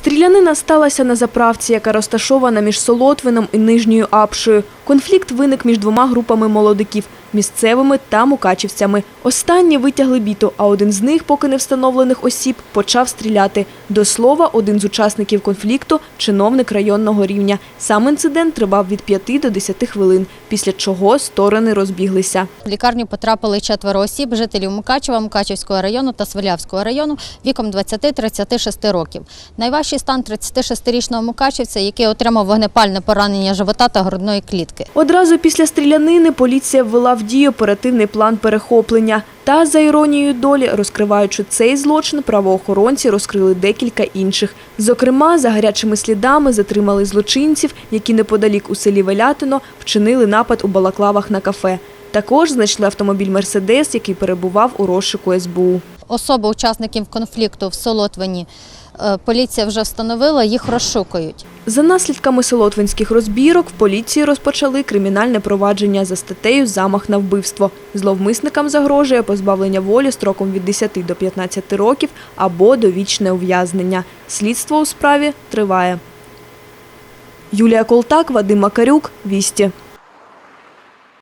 Стрілянина сталася на заправці, яка розташована між Солотвином і Нижньою Апшею. Конфлікт виник між двома групами молодиків – місцевими та мукачівцями. Останні витягли біту, а один з них, поки не встановлених осіб, почав стріляти. До слова, один з учасників конфлікту – чиновник районного рівня. Сам інцидент тривав від 5 до 10 хвилин, після чого сторони розбіглися. В лікарню потрапили четверо осіб, жителів Мукачева, Мукачевського району та Свалявського району віком 20-36 років. Найважчий стан 36-річного мукачевця, який отримав вогнепальне поранення живота та грудної клітки. Одразу після стрілянини поліція ввела в дію оперативний план перехоплення. Та, за іронією долі, розкриваючи цей злочин, правоохоронці розкрили декілька інших. Зокрема, за гарячими слідами затримали злочинців, які неподалік у селі Велятино вчинили напад у балаклавах на кафе. Також знайшли автомобіль «Мерседес», який перебував у розшуку СБУ. Особи учасників конфлікту в Солотвині е, поліція вже встановила, їх розшукують. За наслідками солотвинських розбірок в поліції розпочали кримінальне провадження за статтею «Замах на вбивство». Зловмисникам загрожує позбавлення волі строком від 10 до 15 років або довічне ув'язнення. Слідство у справі триває. Юлія Колтак, Вадим Макарюк, Вісті.